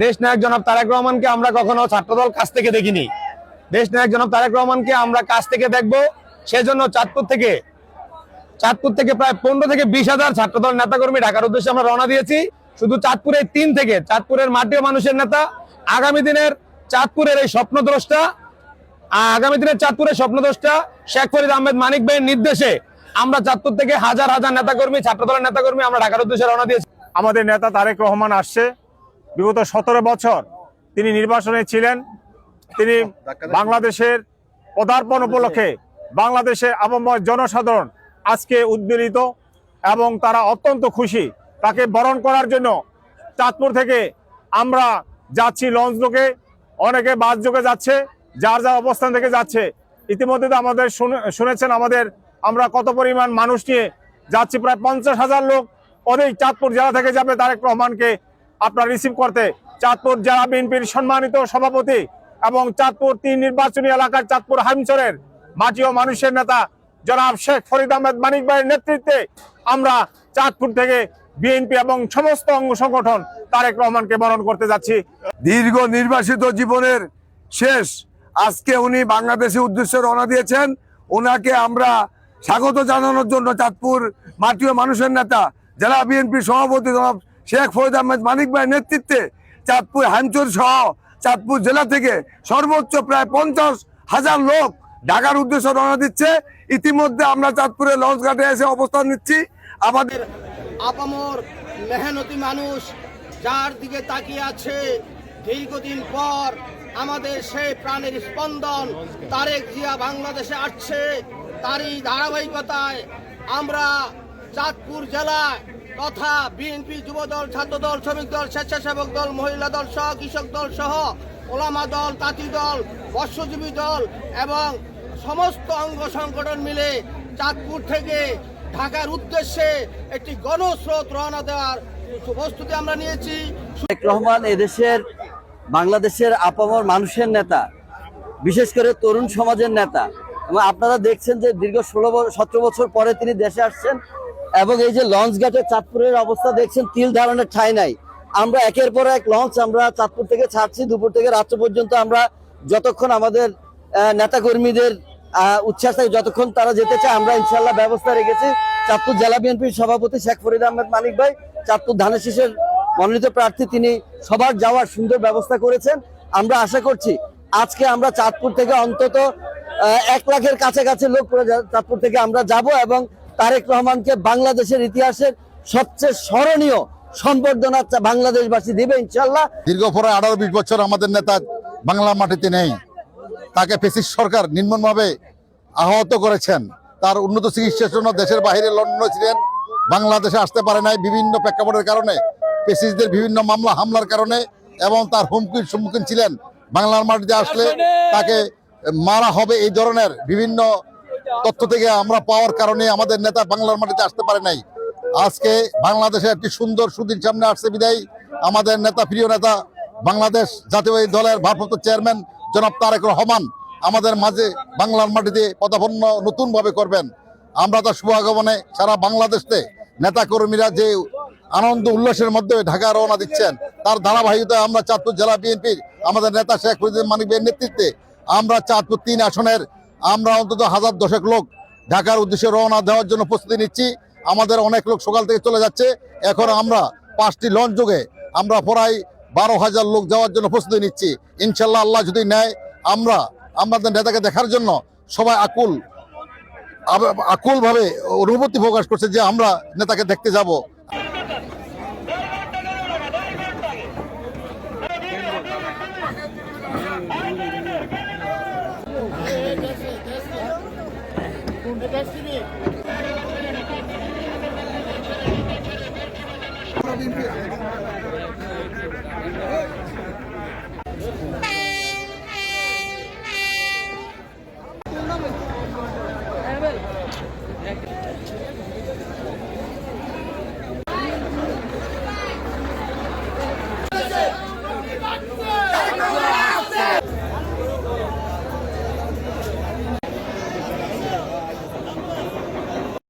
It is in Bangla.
দেশ নায়ক জনাব তারেক রহমানকে আমরা কখনো ছাত্রদল কাছ থেকে দেখিনি। দেশ নায়ক জনাব তারেক রহমানকে আমরা কাছ থেকে দেখব। সেজন্য চাঁদপুর থেকে চাঁদপুর থেকে প্রায় পনেরো থেকে বিশ হাজার ছাত্রদল নেতাকর্মী ঢাকার উদ্দেশ্যে আমরা রওনা দিয়েছি। শুধু চাঁদপুরের তিন থেকে, চাঁদপুরের মাটি ও মানুষের নেতা, আগামী দিনের চাঁদপুরের এই স্বপ্নদ্রষ্টা আগামী দিনের চাঁদপুরের স্বপ্নদ্রষ্টা শেখ ফরিদ আহমেদ মানিক ভাইয়ের নির্দেশে আমরা চাঁদপুর থেকে হাজার হাজার নেতাকর্মী, ছাত্রদলের নেতাকর্মী আমরা ঢাকার উদ্দেশ্যে রওনা দিয়েছি। আমাদের নেতা তারেক রহমান আসছে। বিগত সতেরো বছর তিনি নির্বাসনে ছিলেন। তিনি বাংলাদেশের পদার্পণ উপলক্ষে বাংলাদেশের আবহাওয়ার জনসাধারণ আজকে উদ্বেলিত এবং তারা অত্যন্ত খুশি তাকে বরণ করার জন্য চাঁদপুর থেকে আমরা যাচ্ছি লঞ্চ যোগে অনেকে বাস যোগে যাচ্ছে, যার যার অবস্থান থেকে যাচ্ছে। ইতিমধ্যে তো আমাদের শুনে- শুনেছেন আমাদের, আমরা কত পরিমাণ মানুষ নিয়ে যাচ্ছি। প্রায় পঞ্চাশ হাজার লোক অনেক চাঁদপুর জেলা থেকে যাবে। তারেক রহমানকে আপনার রিসিভ করতে। চাঁদপুর জেলা বিএনপির সম্মানিত সভাপতি এবং চাঁদপুর তিন নির্বাচনী এলাকার চাঁদপুর হাইমচরের মাটি ও মানুষের নেতা জনাব শেখ ফরিদ আহমেদ মানিক ভাইয়ের নেতৃত্বে আমরা চাঁদপুর থেকে বিএনপি এবং সমস্ত অঙ্গ সংগঠন তারেক রহমানকে বরণ করতে যাচ্ছি। দীর্ঘ নির্বাসিত জীবনের শেষ আজকে উনি বাংলাদেশের উদ্দেশ্যে রওনা দিয়েছেন। ওনাকে আমরা স্বাগত জানানোর জন্য চাঁদপুর মাটি ও মানুষের নেতা, জেলা বিএনপি সভাপতি জনাব শেখ ফরিদ আহমেদ মানিক ভাইয়ের নেতৃত্বে চাঁদপুর হাঞ্চর সহ চাঁদপুর জেলা থেকে সর্বোচ্চ প্রায় পঞ্চাশ হাজার লোক ঢাকার উদ্দেশ্যে রওনা দিচ্ছে। ইতিমধ্যে আমরা চাঁদপুরের লঞ্চ ঘাটে এসে অবস্থান নিচ্ছি। আমাদের আপামর মেহনতি মানুষ যার দিকে তাকিয়ে আছে, দীর্ঘদিন পর আমাদের সেই প্রাণের স্পন্দন তারেক জিয়া বাংলাদেশে আসছে, তারই ধারাবাহিকতায় আমরা চাঁদপুর জেলায় তথা বিএনপি যুবদল, ছাত্রদল, শ্রমিক দল, স্বেচ্ছাসেবক দল, মহিলা দল সহ কৃষক দল সহ ওলামা দল, তাঁতি দল মৎস্যজীবী দল এবং সমস্ত অঙ্গ সংগঠন মিলে চাঁদপুর থেকে ঢাকার উদ্দেশ্যে একটি গণস্রোত রওনা দেওয়ার প্রস্তুতি আমরা নিয়েছি। তারেক রহমান এদেশের, বাংলাদেশের আপামর মানুষের নেতা, বিশেষ করে তরুণ সমাজের নেতা। এবং আপনারা দেখছেন যে দীর্ঘ ষোলো সতেরো বছর পরে তিনি দেশে আসছেন এবং এই যে লঞ্চ ঘাটে চাঁদপুরের অবস্থা দেখছেন, তিল ধারণের ঠাঁই নাই। আমরা একের পর এক লঞ্চ আমরা চাঁদপুর থেকে ছাড়ছি, দুপুর থেকে রাত্র পর্যন্ত আমরা যতক্ষণ আমাদের নেতাকর্মীদের উচ্ছ্বাস থাকে। যতক্ষণ তারা যেতে চায়, আমরা ইনশাল্লাহ ব্যবস্থা রেখেছি। চাঁদপুর জেলা বিএনপির সভাপতি শেখ ফরিদ আহমেদ মানিক ভাই, চাঁদপুর ধানের শীষের মনোনীত প্রার্থী, তিনি সবার যাওয়ার সুন্দর ব্যবস্থা করেছেন। আমরা আশা করছি, আজকে আমরা চাঁদপুর থেকে অন্তত এক লাখের কাছাকাছি লোক চাঁদপুর থেকে আমরা যাব এবং তারেক রহমানকে বাংলাদেশের ইতিহাসের সবচেয়ে স্মরণীয় সম্বর্ধনা বাংলাদেশবাসী দিবে ইনশাল্লাহ দীর্ঘ পরে আঠারো বিশ বছর আমাদের নেতা বাংলার মাটিতে নেই। তাকে ফেসিস সরকার নির্মমভাবে আহত করেছেন। তার উন্নত চিকিৎসার জন্য দেশের বাইরে লন্ডনে ছিলেন। বাংলাদেশে আসতে পারে নাই বিভিন্ন প্রেক্ষাপটের কারণে। পেসিসদের বিভিন্ন মামলা, হামলার কারণে এবং তার হুমকির সম্মুখীন ছিলেন। বাংলার মাটিতে আসলে তাকে মারা হবে এই ধরনের বিভিন্ন তথ্য থেকে আমরা পাওয়ার কারণে আমাদের নেতা বাংলার মাটিতে আসতে পারে নাই। আজকে বাংলাদেশে একটি সুন্দর সুদিন সামনে আসছে বিদায়। আমাদের নেতা, প্রিয় নেতা, বাংলাদেশ জাতীয় দলের ভারপ্রাপ্ত চেয়ারম্যান জনাব তারেক রহমান আমাদের মাঝে বাংলার মাটিতে পদাপন্ন নতুনভাবে করবেন। আমরা তার শুভাগমনে সারা বাংলাদেশে নেতা কর্মীরা যে আনন্দ উল্লাসের মধ্যে ঢাকা রওনা দিচ্ছেন, তার ধারাবাহিকতায় আমরা চাঁদপুর জেলা বিএনপির আমাদের নেতা শেখ ফরিদুল মানিক ভাইয়ের নেতৃত্বে আমরা চাঁদপুর তিন আসনের আমরা অন্তত হাজার দশেক লোক ঢাকার উদ্দেশ্যে রওনা দেওয়ার জন্য প্রস্তুতি নিচ্ছি। আমাদের অনেক লোক সকাল থেকে চলে যাচ্ছে। এখন আমরা পাঁচটি লঞ্চ যোগে আমরা প্রায় বারো হাজার লোক যাওয়ার জন্য প্রস্তুতি নিচ্ছি ইনশাল্লাহ আল্লাহ যদি নেয়, আমরা, আমাদের নেতাকে দেখার জন্য সবাই আকুল আকুলভাবে অনুভূতি প্রকাশ করছে যে আমরা নেতাকে দেখতে যাব Thank you. Thank you.